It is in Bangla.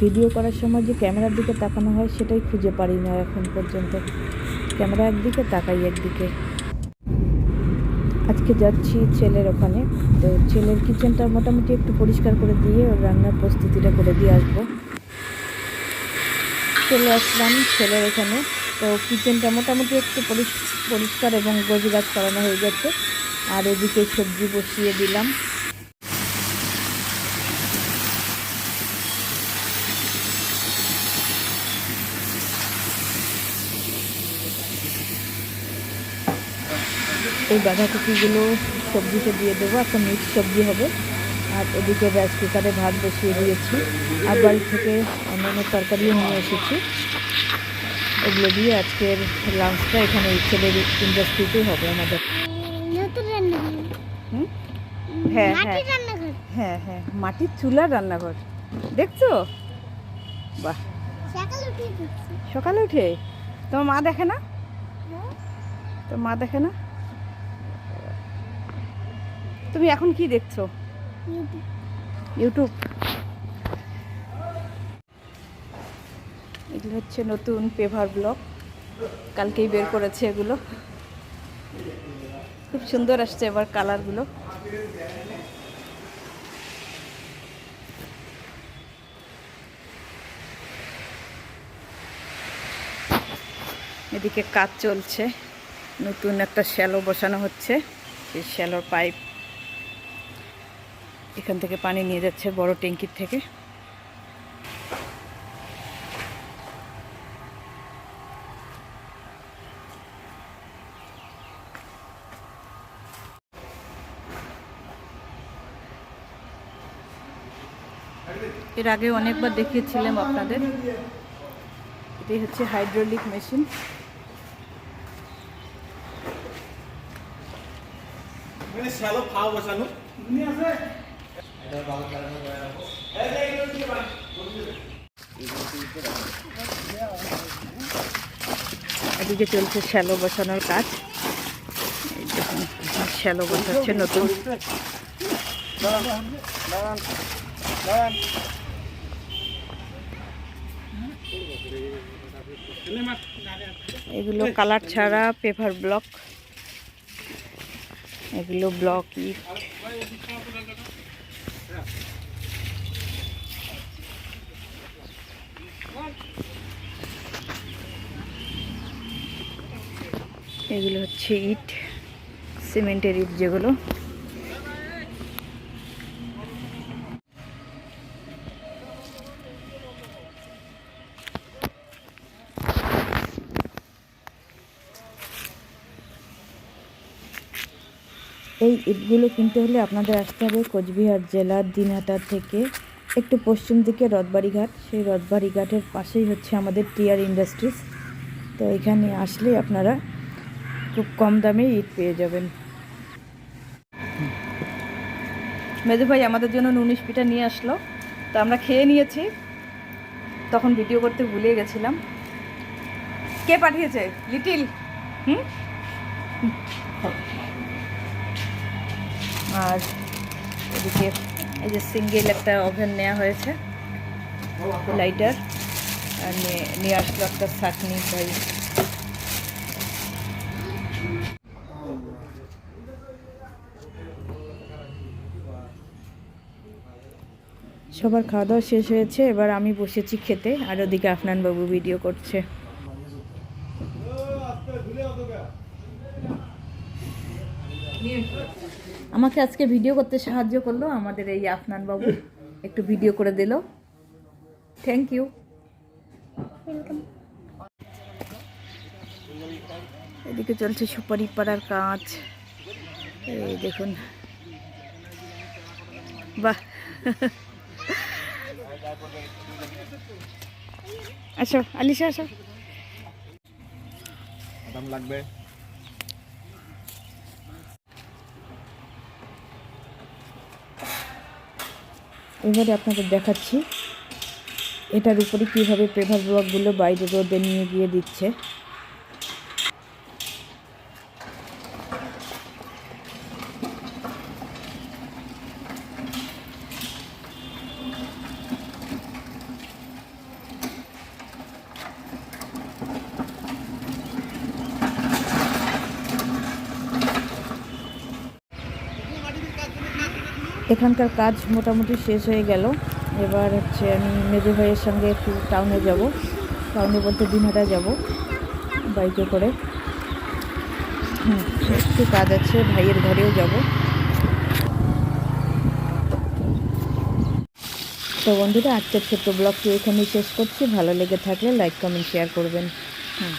ভিডিও করার সময় যে ক্যামেরার দিকে তাকানো হয়, সেটাই খুঁজে পারি না এখন পর্যন্ত। ক্যামেরা একদিকে, তাকাই একদিকে। আজকে যাচ্ছি ছেলের ওখানে। তো ছেলের কিচেনটা মোটামুটি একটু পরিষ্কার করে দিয়ে, ওর রান্নার প্রস্তুতিটা করে দিয়ে আসব। চলে আসলাম ছেলের এখানে তো কিচেনটা মোটামুটি একটু পরিষ- পরিষ্কার এবং গোজগাছ করানো হয়ে গেছে। আর এদিকে সবজি বসিয়ে দিলাম। এই বাঁধাকপিগুলো সবজিতে দিয়ে দেবো একটা মিক্স সবজি হবে। আর এদিকে রাইস কুকারে ভাত বসিয়ে দিয়েছি। আর বাড়ি থেকে অন্যান্য তরকারিও নিয়ে এসেছি। এগুলো দিয়ে আজকের লাঞ্চটা এখানে ছেলের ইন্ডাস্ট্রিতেই হবে আমাদের? হ্যাঁ, হ্যাঁ। হ্যাঁ হ্যাঁ মাটির চুলার রান্নাঘর। দেখছ? বাহ। সকালে উঠে সকালে উঠে? তোমার মা দেখে না? তোর মা দেখে না? তুমি এখন কি দেখছ? ইউটিউব। এগুলো হচ্ছে নতুন পেভার ব্লগ। কালকেই বের করেছে এগুলো। খুব সুন্দর আসছে এবার কালারগুলো। এদিকে কাজ চলছে। নতুন একটা শ্যালো বসানো হচ্ছে। সেই শ্যালোর পাইপ এখান থেকে পানি নিয়ে যাচ্ছে বড় ট্যাঙ্কির থেকে। এর আগে অনেকবার দেখিয়েছিলাম আপনাদের। এটাই হচ্ছে হাইড্রোলিক মেশিন। মানে শ্যালো খাওয়া বসানো। এদিকে চলছে শ্যালো বসানোর কাজ। শ্যালো বসাচ্ছে নতুন। এগুলো কালার ছাড়া পেপার ব্লক। এগুলো ব্লক। ইট এগুলো হচ্ছে ইট, সিমেন্টের ইট যেগুলো। এই ইটগুলো কিনতে হলে আপনাদের আসতে হবে কোচবিহার জেলার দিনহাটা থেকে, একটু পশ্চিম দিকে রথবাড়ি ঘাট সেই রথবাড়ি ঘাটের পাশেই হচ্ছে আমাদের টিয়ার ইন্ডাস্ট্রিজ। তো এখানে আসলে আপনারা খুব কম দামে ইট পেয়ে যাবেন। মেজু ভাই, আমাদের জন্য উনিশ পিঠা নিয়ে আসলো। তো আমরা খেয়ে নিয়েছি। তখন ভিডিও করতে ভুলে গেছিলাম। কে পাঠিয়েছে? লিটিল? হুম? আর এদিকে এই যে সিঙ্গেল একটা ওভেন নেওয়া হয়েছে। লাইটার। আর নিয়ে- নিয়ে আসলো একটা চাটনি ভাই সবার খাওয়া দাওয়া শেষ হয়েছে, এবার আমি বসেছি খেতে, আর ওদিকে আফনান বাবু ভিডিও করছে। আমাকে আজকে ভিডিও করতে সাহায্য করল, আমাদের এই আফনান বাবু একটু ভিডিও করে দিল। থ্যাংক ইউ এদিকে চলছে সুপারি পাড়ার কাজ। এই দেখুন। বাহ। আসো আলিশা আসো। লাগবে। এবারে আপনাদের দেখাচ্ছি এটার উপরে কীভাবে পেভার ব্লকগুলো বাইরে রোদে নিয়ে গিয়ে দিচ্ছে। এখানকার কাজ মোটামুটি শেষ হয়ে গেল। এবার হচ্ছে আমি মেজো ভাইয়ের সঙ্গে একটু টাউনে যাব। টাউনে বলতে দিনহাটা যাব বাইকে করে। একটু কাজ আছে, ভাইয়ের ঘরেও যাব। তো বন্ধুরা, আজকের ছোট্ট ব্লগটি এখানেই শেষ করছি। ভালো লেগে থাকলে লাইক কমেন্ট শেয়ার করবেন। হুম।